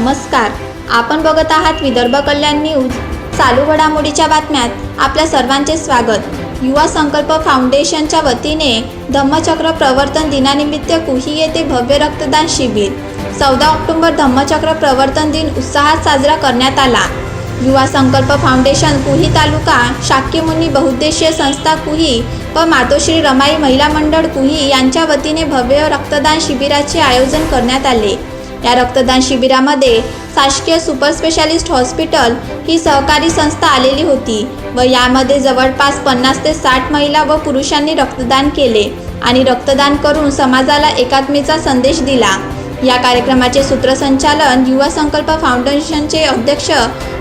नमस्कार. आपण बघत आहात विदर्भ कल्याण न्यूज. चालू घडामोडीच्या बातम्यात आपल्या सर्वांचे स्वागत. युवा संकल्प फाउंडेशनच्या वतीने धम्मचक्र प्रवर्तन दिनानिमित्त कुही येथे भव्य रक्तदान शिबिर. चौदा ऑक्टोबर धम्मचक्र प्रवर्तन दिन उत्साहात साजरा करण्यात आला. युवा संकल्प फाउंडेशन कुही तालुका शाक्यमुनी बहुद्देशीय संस्था कुही व मातोश्री रमाई महिला मंडळ कुही यांच्या वतीने भव्य रक्तदान शिबिराचे आयोजन करण्यात आले. या रक्तदान शिबिरामध्ये शासकीय सुपर स्पेशालिस्ट हॉस्पिटल ही सहकारी संस्था आलेली होती व यामध्ये जवळपास पन्नास ते साठ महिला व पुरुषांनी रक्तदान केले आणि रक्तदान करून समाजाला एकात्मेचा संदेश दिला. या कार्यक्रमाचे सूत्रसंचालन युवा संकल्प फाउंडेशनचे अध्यक्ष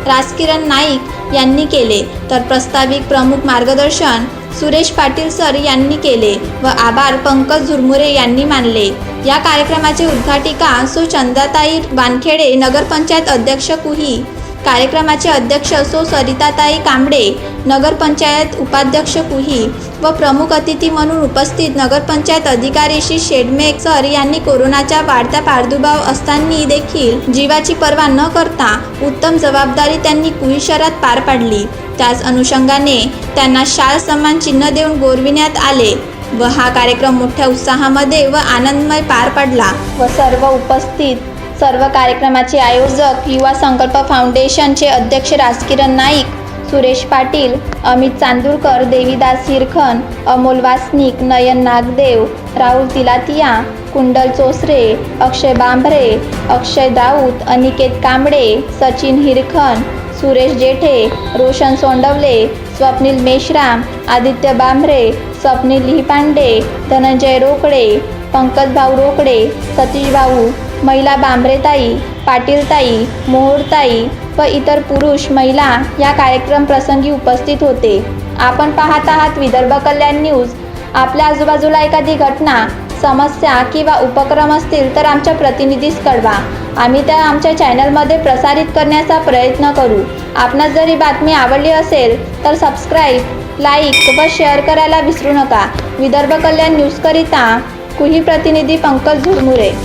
राजकिरण नाईक यांनी केले. तर प्रस्ताविक प्रमुख मार्गदर्शन सुरेश पाटील सर यांनी केले व आभार पंकज झुरमुरे यांनी मानले. या कार्यक्रमाचे उद्घाटिका सो. चंदाताई वानखेडे नगरपंचायत अध्यक्ष कुही. कार्यक्रमाचे अध्यक्ष सो. सरिताताई कांबडे नगरपंचायत उपाध्यक्ष कुही व प्रमुख अतिथी म्हणून उपस्थित नगरपंचायत अधिकारी श्री शेडमेक सर यांनी कोरोनाच्या वाढत्या प्रादुर्भाव असताना देखील जीवाची पर्वा न करता उत्तम जबाबदारी त्यांनी कुही शहरात पार पाडली. त्याच अनुषंगाने त्यांना शाल सन्मान चिन्ह देऊन गौरविण्यात आले व हा कार्यक्रम मोठ्या उत्साहामध्ये व आनंदमय पार पडला. व सर्व उपस्थित सर्व कार्यक्रमाचे आयोजक युवा संकल्प फाउंडेशनचे अध्यक्ष राजकिरण नाईक सुरेश पाटील अमित चांदूरकर देवीदास हिरखन अमोल वासनिक नयन नागदेव राहुल तिलातिया कुंडल चोसरे अक्षय बांभरे अक्षय दाऊत अनिकेत कांबळे सचिन हिरखन सुरेश जेठे रोशन सोंडवले स्वप्नील मेश्राम आदित्य बांभरे स्वप्नील लिहिपांडे धनंजय रोकडे पंकज भाऊ रोकडे सतीश भाऊ महिला बांबरेताई पाटीलताई मोहोरताई व इतर पुरुष महिला या कार्यक्रम प्रसंगी उपस्थित होते. आपण पाहत आहात विदर्भ कल्याण न्यूज. आपल्या आजूबाजूला एखादी घटना समस्या किंवा उपक्रम असतील तर आमच्या प्रतिनिधीस कळवा. आम्ही त्या आमच्या चॅनलमध्ये प्रसारित करण्याचा प्रयत्न करू. आपणास जर ही बातमी आवडली असेल तर सबस्क्राईब लाईक व शेअर करायला विसरू नका. विदर्भ कल्याण न्यूजकरिता कुही प्रतिनिधी पंकज झुरमुरे.